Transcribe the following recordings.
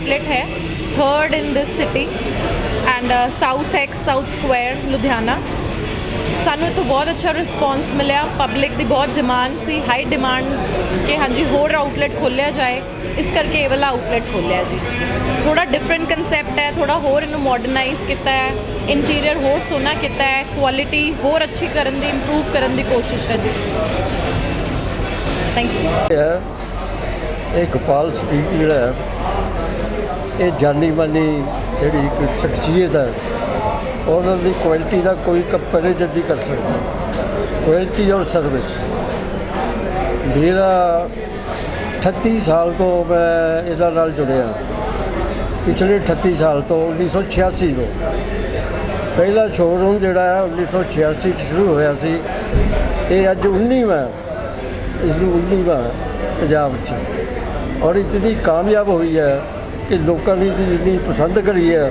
14th outlet ਹੈ third in this city and South Ex South Square Ludhiana ਸਾਨੂੰ ਇੱਥੋਂ ਬਹੁਤ ਅੱਛਾ ਰਿਸਪੌਂਸ ਮਿਲਿਆ ਪਬਲਿਕ ਦੀ ਬਹੁਤ ਡਿਮਾਂਡ ਸੀ ਹਾਈ ਡਿਮਾਂਡ ਕਿ ਹਾਂਜੀ ਹੋਰ ਆਊਟਲੈਟ ਖੋਲ੍ਹਿਆ ਜਾਏ ਇਸ ਕਰਕੇ ਇਹ ਵਾਲਾ ਆਊਟਲੈਟ ਖੋਲ੍ਹਿਆ ਜੀ ਥੋੜਾ ਡਿਫਰੈਂਟ ਕਨਸੈਪਟ ਹੈ ਥੋੜਾ ਹੋਰ ਇਹਨੂੰ ਮਾਡਰਨਾਈਜ਼ ਕੀਤਾ ਹੈ ਇੰਟੀਰੀਅਰ ਹੋਰ ਸੋਹਣਾ ਕੀਤਾ ਹੈ ਕੁਆਲਿਟੀ ਹੋਰ ਅੱਛੀ ਕਰਨ ਦੀ ਇੰਪਰੂਵ ਕਰਨ ਦੀ ਕੋਸ਼ਿਸ਼ ਹੈ ਜੀ। ਥੈਂਕ ਯੂ ਇਹ ਗੋਪਾਲ ਸਟਰੀਟ ਜਿਹੜਾ ਇਹ ਜਾਨੀ ਮਾਨੀ ਜਿਹੜੀ ਇੱਕ ਸ਼ਖਸੀਅਤ ਹੈ, ਉਹਨਾਂ ਦੀ ਕੁਆਲਿਟੀ ਦਾ ਕੋਈ ਕੰਪੈਰੀਜ਼ਨ ਨਹੀਂ ਕਰ ਸਕਦਾ। ਕੁਆਲਿਟੀ ਔਰ ਸਰਵਿਸ ਮੇਰਾ 38 ਸਾਲ ਤੋਂ ਮੈਂ ਇਹਨਾਂ ਨਾਲ ਜੁੜਿਆ। ਪਿਛਲੇ 38 ਸਾਲ ਤੋਂ 1986 ਤੋਂ। ਪਹਿਲਾ ਸ਼ੋਰੂਮ ਜਿਹੜਾ ਹੈ 1986 ਚ ਸ਼ੁਰੂ ਹੋਇਆ ਸੀ। ਇਹ ਅੱਜ 19ਵਾਂ ਇਸ ਨੂੰ 19ਵਾਂ ਪੰਜਾਬ 'ਚ। ਔਰ ਇਤਨੀ ਕਾਮਯਾਬ ਹੋਈ ਹੈ। ਕਿ ਲੋਕਾਂ ਦੀ ਇਹਦੀ ਇੰਨੀ ਪਸੰਦ ਕਰੀ ਹੈ,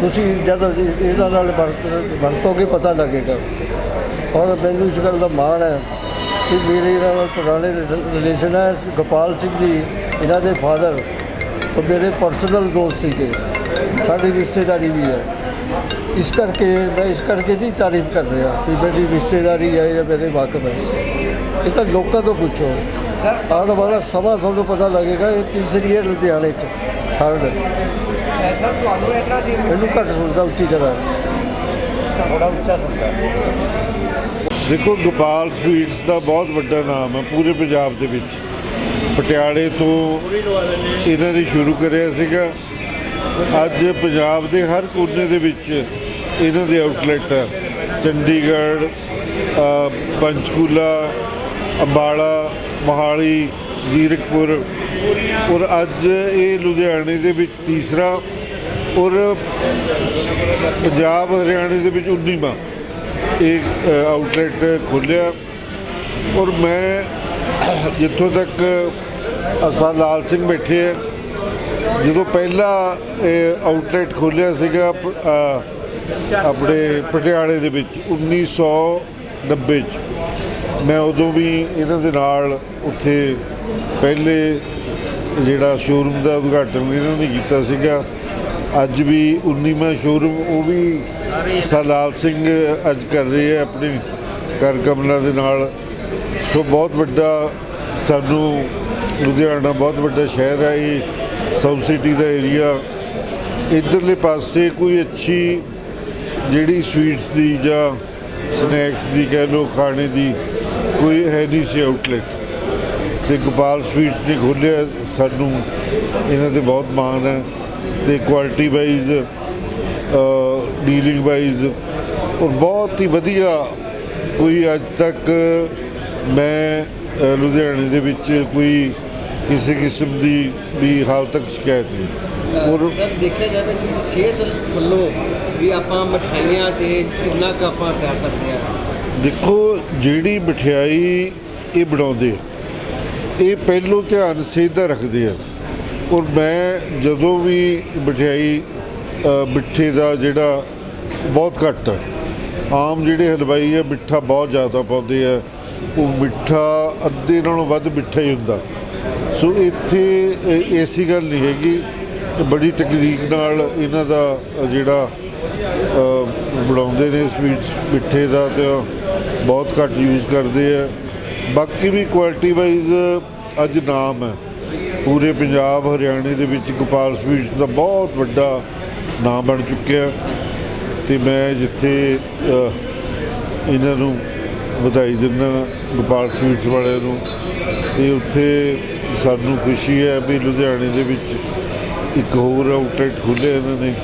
ਤੁਸੀਂ ਜਦ ਇਹਨਾਂ ਨਾਲ ਵਰਤ ਵਰਤੋਗੇ, ਪਤਾ ਲੱਗੇਗਾ। ਔਰ ਮੈਨੂੰ ਇਸ ਗੱਲ ਦਾ ਮਾਣ ਹੈ ਕਿ ਮੇਰੇ ਨਾਲ ਪੁਰਾਣੇ ਰਿਲੇਸ਼ਨ ਹੈ, ਗੋਪਾਲ ਸਿੰਘ ਜੀ, ਇਹਨਾਂ ਦੇ ਫਾਦਰ ਉਹ ਮੇਰੇ ਪਰਸਨਲ ਦੋਸਤ ਸੀਗੇ। ਸਾਡੀ ਰਿਸ਼ਤੇਦਾਰੀ ਵੀ ਹੈ। ਇਸ ਕਰਕੇ ਮੈਂ ਇਸ ਕਰਕੇ ਨਹੀਂ ਤਾਰੀਫ ਕਰ ਰਿਹਾ ਕਿ ਮੇਰੀ ਰਿਸ਼ਤੇਦਾਰੀ ਹੈ ਜਾਂ ਮੇਰੇ ਵਾਕਫ ਹੈ। ਇਹ ਤਾਂ ਲੋਕਾਂ ਤੋਂ ਪੁੱਛੋ। ਆਉਣ ਵਾਲਾ ਸਮਾਂ ਤੁਹਾਨੂੰ ਪਤਾ ਲੱਗੇਗਾ, ਇਹ ਤੀਸਰੀ ਹੈ ਲੁਧਿਆਣੇ 'ਚ। ਥਰਡ ਸਰ ਤੁਹਾਨੂੰ ਇਹਨਾਂ ਦੀ ਮੈਨੂੰ ਘੱਟ ਸੁਣਦਾ ਉੱਚੀ ਜਗ੍ਹਾ। ਥੋੜਾ ਉੱਚਾ ਸੁਣਦਾ। ਦੇਖੋ ਗੋਪਾਲ ਸਵੀਟਸ ਦਾ ਬਹੁਤ ਵੱਡਾ ਨਾਮ ਹੈ ਪੂਰੇ ਪੰਜਾਬ ਦੇ ਵਿੱਚ। ਪਟਿਆਲੇ ਤੋਂ ਇਹਨਾਂ ਨੇ ਸ਼ੁਰੂ ਕਰਿਆ ਸੀਗਾ। ਅੱਜ ਪੰਜਾਬ ਦੇ ਹਰ ਕੋਨੇ ਦੇ ਵਿੱਚ ਇਹਨਾਂ ਦੇ ਆਊਟਲੈਟ ਹੈ। ਚੰਡੀਗੜ੍ਹ ਪੰਚਕੂਲਾ ਅੰਬਾਲਾ ਮੋਹਾਲੀ ਜ਼ੀਰਕਪੁਰ। ਔਰ ਅੱਜ ਇਹ ਲੁਧਿਆਣੇ ਦੇ ਵਿੱਚ ਤੀਸਰਾ ਔਰ ਪੰਜਾਬ ਹਰਿਆਣੇ ਦੇ ਵਿੱਚ 19ਵਾਂ ਇੱਕ ਆਊਟਲੈਟ ਖੋਲ੍ਹਿਆ। ਔਰ ਮੈਂ ਜਿੱਥੋਂ ਤੱਕ ਅਸਾਂ ਲਾਲ ਸਿੰਘ ਬੈਠੇ ਆ, ਜਦੋਂ ਪਹਿਲਾ ਆਊਟਲੈਟ ਖੋਲ੍ਹਿਆ ਸੀਗਾ ਆਪਣੇ ਪਟਿਆਲੇ ਦੇ ਵਿੱਚ 1990 ਚ। ਮੈਂ ਉਦੋਂ ਵੀ ਇਹਨਾਂ ਦੇ ਨਾਲ ਉੱਥੇ ਪਹਿਲੇ ਜਿਹੜਾ ਸ਼ੋਰੂਮ ਦਾ ਉਦਘਾਟਨ ਇਹਨਾਂ ਨੇ ਕੀਤਾ ਸੀਗਾ। ਅੱਜ ਵੀ 19ਵਾਂ ਸ਼ੋਰੂਮ ਉਹ ਵੀ ਸਰਲਾਲ ਸਿੰਘ ਅੱਜ ਕਰ ਰਹੇ ਆ ਆਪਣੀ ਕਰ ਕਮਲਾਂ ਦੇ ਨਾਲ। ਸੋ ਬਹੁਤ ਵੱਡਾ ਸਾਨੂੰ ਲੁਧਿਆਣਾ ਬਹੁਤ ਵੱਡਾ ਸ਼ਹਿਰ ਹੈ ਇਹ ਸਾਊਥ ਸਿਟੀ ਦਾ ਏਰੀਆ ਇਧਰਲੇ ਪਾਸੇ ਕੋਈ ਅੱਛੀ ਜਿਹੜੀ ਸਵੀਟਸ ਦੀ ਜਾਂ ਸਨੈਕਸ ਦੀ ਕਹਿ ਲਓ, ਖਾਣੇ ਦੀ ਕੋਈ ਹੈ ਨਹੀਂ ਸੀ ਆਊਟਲੈਟ ਤੇ ਗੋਪਾਲ ਸਵੀਟਸ ਨੇ ਖੋਲ੍ਹਿਆ ਸਾਨੂੰ ਇਹਨਾਂ ਤੇ ਬਹੁਤ ਮਾਣ ਹੈ। ਤੇ ਕੁਆਲਿਟੀ ਵਾਈਜ਼ ਡੀਲਿੰਗ ਵਾਈਜ਼ ਔਰ ਬਹੁਤ ਹੀ ਵਧੀਆ ਕੋਈ ਅੱਜ ਤੱਕ ਮੈਂ ਲੁਧਿਆਣੇ ਦੇ ਵਿੱਚ ਕੋਈ ਕਿਸੇ ਕਿਸਮ ਦੀ ਵੀ ਹਾਲ ਤੱਕ ਸ਼ਿਕਾਇਤ ਨਹੀਂ। ਔਰ ਦੇਖਿਆ ਜਾਵੇ ਕਿ ਸਿਹਤ ਵੱਲੋਂ ਵੀ ਆਪਾਂ ਮਠਾਈਆਂ ਤੇ ਕਿੰਨਾ ਕੁ ਆਪਾਂ ਕਰ ਸਕਦੇ ਆ ਦੇਖੋ ਜਿਹੜੀ ਮਠਿਆਈ ਇਹ ਬਣਾਉਂਦੇ ਆ, ਇਹ ਪਹਿਲੋਂ ਧਿਆਨ ਸਿਹਤ ਦਾ ਰੱਖਦੇ ਆ। ਔਰ ਮੈਂ ਜਦੋਂ ਵੀ ਮਠਿਆਈ ਮਿੱਠੇ ਦਾ ਜਿਹੜਾ ਬਹੁਤ ਘੱਟ ਹੈ ਆਮ ਜਿਹੜੇ ਹਲਵਾਈ ਆ, ਮਿੱਠਾ ਬਹੁਤ ਜ਼ਿਆਦਾ ਪਾਉਂਦੇ ਆ। ਉਹ ਮਿੱਠਾ ਅੱਧੇ ਨਾਲੋਂ ਵੱਧ ਮਿੱਠਾ ਹੀ ਹੁੰਦਾ। ਸੋ ਇੱਥੇ ਐਸੀ ਗੱਲ ਨਹੀਂ ਹੈਗੀ। ਬੜੀ ਟੈਕਨੀਕ ਨਾਲ ਇਹਨਾਂ ਦਾ ਜਿਹੜਾ ਬਣਾਉਂਦੇ ਨੇ ਸਵੀਟਸ ਮਿੱਠੇ ਦਾ ਤੇ ਬਹੁਤ ਘੱਟ ਯੂਜ਼ ਕਰਦੇ ਆ। ਬਾਕੀ ਵੀ ਕੁਆਲਿਟੀ ਵਾਈਜ਼ ਅੱਜ ਨਾਮ ਹੈ। ਪੂਰੇ ਪੰਜਾਬ, ਹਰਿਆਣੇ ਦੇ ਵਿੱਚ ਗੋਪਾਲ ਸਵੀਟਸ ਦਾ ਬਹੁਤ ਵੱਡਾ ਨਾਮ ਬਣ ਚੁੱਕਿਆ ਤੇ ਮੈਂ ਜਿੱਥੇ ਇਹਨਾਂ ਨੂੰ ਵਧਾਈ ਦਿੰਦਾ ਗੋਪਾਲ ਸਵੀਟਸ ਵਾਲਿਆਂ ਨੂੰ। ਤੇ ਉੱਥੇ ਸਾਨੂੰ ਖੁਸ਼ੀ ਹੈ ਵੀ ਲੁਧਿਆਣੇ ਦੇ ਵਿੱਚ ਇੱਕ ਹੋਰ ਆਊਟਲੈਟ ਖੁੱਲ੍ਹਿਆ ਇਹਨਾਂ ਨੇ।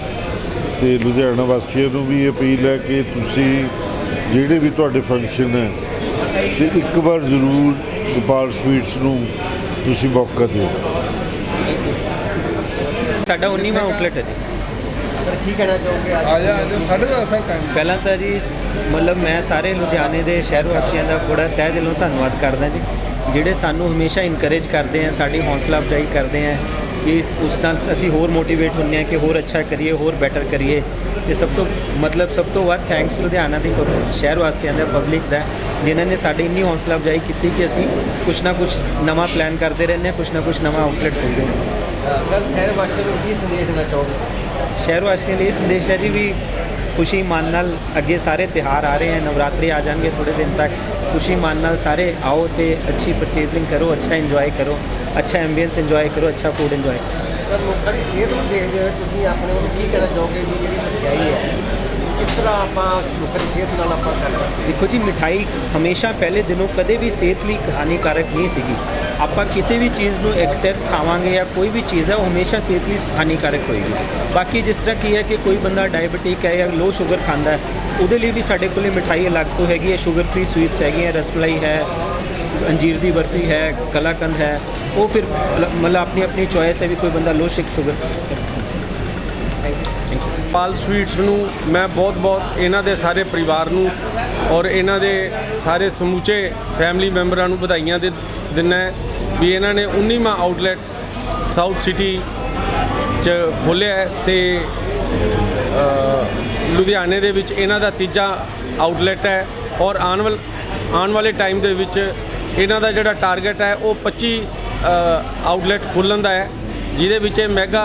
ਤੇ ਲੁਧਿਆਣਾ ਵਾਸੀਆਂ ਨੂੰ ਵੀ ਅਪੀਲ ਹੈ ਕਿ ਤੁਸੀਂ ਜਿਹੜੇ ਵੀ ਤੁਹਾਡੇ ਫੰਕਸ਼ਨ ਹੈ ਤੇ ਇੱਕ ਵਾਰ ਜ਼ਰੂਰ ਗੋਪਾਲ ਸਵੀਟਸ ਨੂੰ ਤੁਸੀਂ ਮੌਕਾ ਦਿਓ। ਸਾਡਾ 19ਵਾਂ ਆਊਟਲੈਟ ਹੈ ਜੀ। ਸਰ ਕੀ ਕਹਿਣਾ ਚਾਹੋਗੇ ਅੱਜ? ਆ ਜਾ ਆ ਜਾ ਸਾਢੇ ਦਸ ਦਾ ਟਾਈਮ ਪਹਿਲਾਂ ਤਾਂ ਜੀ ਮਤਲਬ ਮੈਂ ਸਾਰੇ ਲੁਧਿਆਣੇ ਦੇ ਸ਼ਹਿਰ ਵਾਸੀਆਂ ਦਾ ਬੜਾ ਤਹਿ ਦਿਲੋਂ ਧੰਨਵਾਦ ਕਰਦਾ ਜੀ ਜਿਹੜੇ ਸਾਨੂੰ ਹਮੇਸ਼ਾ ਇਨਕਰੇਜ ਕਰਦੇ ਆ ਸਾਡੀ ਹੌਸਲਾ ਅਫਜ਼ਾਈ ਕਰਦੇ ਆ ਕਿ ਉਸ ਨਾਲ ਅਸੀਂ ਹੋਰ ਮੋਟੀਵੇਟ ਹੁੰਦੇ ਆ ਕਿ ਹੋਰ ਅੱਛਾ ਕਰੀਏ ਹੋਰ ਬੈਟਰ ਕਰੀਏ। ਤੇ ਸਭ ਤੋਂ ਮਤਲਬ ਸਭ ਤੋਂ ਵੱਧ ਥੈਂਕਸ ਲੁਧਿਆਣਾ ਦੀ ਸ਼ਹਿਰ ਵਾਸੀਆਂ ਦਾ ਪਬਲਿਕ ਦਾ ਜਿਨ੍ਹਾਂ ਨੇ ਸਾਡੀ ਇੰਨੀ ਹੌਸਲਾ ਅਫਜ਼ਾਈ ਕੀਤੀ ਕਿ ਅਸੀਂ ਕੁਛ ਨਾ ਕੁਛ ਨਵਾਂ ਪਲਾਨ ਕਰਦੇ ਰਹਿੰਦੇ ਹਾਂ ਕੁਛ ਨਾ ਕੁਛ ਨਵਾਂ ਆਊਟਲੈਟ ਖੋਲ੍ਹਦੇ ਹਾਂ। ਸਰ ਸ਼ਹਿਰ ਵਾਸੀਆਂ ਨੂੰ ਕੀ ਸੰਦੇਸ਼ ਦੇਣਾ ਚਾਹੋਗੇ? ਸ਼ਹਿਰ ਵਾਸੀਆਂ ਲਈ ਇਹ ਸੰਦੇਸ਼ ਹੈ ਜੀ ਵੀ ਖੁਸ਼ੀ ਮਨ ਨਾਲ ਅੱਗੇ ਸਾਰੇ ਤਿਉਹਾਰ ਆ ਰਹੇ ਹਨ ਨਵਰਾਤਰੀ ਆ ਜਾਣਗੇ ਥੋੜੇ ਦਿਨ ਤੱਕ। ਖੁਸ਼ੀ ਮਨ ਨਾਲ ਸਾਰੇ ਆਓ ਤੇ ਅੱਛੀ ਪਰਚੇਜ਼ਿੰਗ ਕਰੋ ਅੱਛਾ ਇੰਜੋਏ ਕਰੋ। ਅੱਛਾ ਐਂਬੀਐਂਸ ਇੰਜੋਏ ਕਰੋ ਅੱਛਾ ਫੂਡ ਇੰਜੋਏ ਸਰ ਲੋਕਾਂ ਦੀ ਸਿਹਤ ਨੂੰ ਦੇਖਦੇ ਹੋਏ ਤੁਸੀਂ ਆਪਣੇ ਵੱਲੋਂ ਕੀ ਕਹਿਣਾ ਚਾਹੋਗੇ ਵੀ ਜਿਹੜੀ ਮਠਿਆਈ ਹੈ ਕਿਸ ਤਰ੍ਹਾਂ ਆਪਾਂ ਲੋਕਾਂ ਦੀ ਸਿਹਤ ਨਾਲ ਆਪਾਂ ਕਰ ਦੇਖੋ ਜੀ ਮਿਠਾਈ ਹਮੇਸ਼ਾ ਪਹਿਲੇ ਦਿਨੋਂ ਕਦੇ ਵੀ ਸਿਹਤ ਲਈ ਹਾਨੀਕਾਰਕ ਨਹੀਂ ਸੀਗੀ। ਆਪਾਂ ਕਿਸੇ ਵੀ ਚੀਜ਼ ਨੂੰ ਐਕਸੈਸ ਖਾਵਾਂਗੇ ਜਾਂ ਕੋਈ ਵੀ ਚੀਜ਼ ਹੈ ਉਹ ਹਮੇਸ਼ਾ ਸਿਹਤ ਲਈ ਹਾਨੀਕਾਰਕ ਹੋਏਗੀ। ਬਾਕੀ ਜਿਸ ਤਰ੍ਹਾਂ ਕੀ ਹੈ ਕਿ ਕੋਈ ਬੰਦਾ ਡਾਇਬੀਟਿਕ ਹੈ ਜਾਂ ਲੋ ਸ਼ੂਗਰ ਖਾਂਦਾ ਹੈ ਉਹਦੇ ਲਈ ਵੀ ਸਾਡੇ ਕੋਲੇ ਮਿਠਾਈ ਅਲੱਗ ਤੋਂ ਹੈਗੀ ਹੈ ਸ਼ੂਗਰ ਫ੍ਰੀ ਸਵੀਟਸ ਹੈਗੀਆਂ ਰਸਮਲਾਈ ਹੈ ਅੰਜੀਰ ਦੀ ਬਰਫੀ ਹੈ, ਕਲਾਕੰਦ ਹੈ, ਉਹ ਫਿਰ ਮਤਲਬ ਆਪਣੀ ਆਪਣੀ ਚੋਇਸ ਹੈ ਵੀ ਕੋਈ ਬੰਦਾ ਲੋ ਸ਼ੂਗਰ ਪਾਲ ਸਵੀਟਸ ਨੂੰ ਮੈਂ ਬਹੁਤ-ਬਹੁਤ ਇਹਨਾਂ ਦੇ ਸਾਰੇ ਪਰਿਵਾਰ ਨੂੰ ਔਰ ਇਹਨਾਂ ਦੇ ਸਾਰੇ ਸਮੂਚੇ ਫੈਮਿਲੀ ਮੈਂਬਰਾਂ ਨੂੰ ਵਧਾਈਆਂ ਦੇ ਦਿੰਦਾ ਵੀ ਇਹਨਾਂ ਨੇ 19ਵਾਂ ਆਊਟਲੈਟ ਸਾਊਥ ਸਿਟੀ ਚ ਖੋਲ੍ਹਿਆ ਹੈ ਤੇ ਲੁਧਿਆਣੇ ਦੇ ਵਿੱਚ ਇਹਨਾਂ ਦਾ ਤੀਜਾ ਆਊਟਲੈਟ ਹੈ ਔਰ ਆਉਣ ਵਾਲੇ ਟਾਈਮ ਦੇ ਵਿੱਚ ਇਹਨਾਂ ਦਾ ਜਿਹੜਾ ਟਾਰਗੇਟ ਹੈ ਉਹ 25 ਆਊਟਲੈਟ ਖੋਲ੍ਹਣ ਦਾ ਹੈ, ਜਿਹਦੇ ਵਿੱਚ ਇਹ ਮੈਗਾ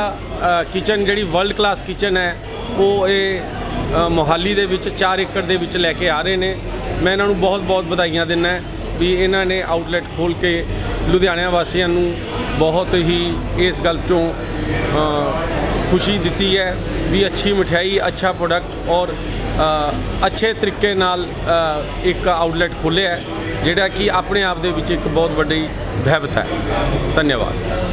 ਕਿਚਨ ਜਿਹੜੀ ਵਰਲਡ ਕਲਾਸ ਕਿਚਨ ਹੈ, ਉਹ ਇਹ ਮੋਹਾਲੀ ਦੇ ਵਿੱਚ 4 ਏਕੜ ਦੇ ਵਿੱਚ ਲੈ ਕੇ ਆ ਰਹੇ ਨੇ। ਮੈਂ ਇਹਨਾਂ ਨੂੰ ਬਹੁਤ-ਬਹੁਤ ਵਧਾਈਆਂ ਦਿੰਦਾ ਵੀ ਇਹਨਾਂ ਨੇ ਆਊਟਲੈਟ ਖੋਲ ਕੇ ਲੁਧਿਆਣਾ ਵਾਸੀਆਂ ਨੂੰ ਬਹੁਤ ਹੀ ਇਸ ਗੱਲ ਤੋਂ ਖੁਸ਼ੀ ਦਿੱਤੀ ਹੈ ਵੀ ਅੱਛੀ ਮਠਿਆਈ, ਅੱਛਾ ਪ੍ਰੋਡਕਟ ਔਰ ਅੱਛੇ ਤਰੀਕੇ ਨਾਲ ਇੱਕ ਆਊਟਲੈਟ ਖੋਲ੍ਹਿਆ ਹੈ। ਜਿਹੜਾ ਕਿ ਆਪਣੇ ਆਪ ਦੇ ਵਿੱਚ ਇੱਕ ਬਹੁਤ ਵੱਡੀ ਵਹਿਬਤ ਹੈ। ਧੰਨਵਾਦ।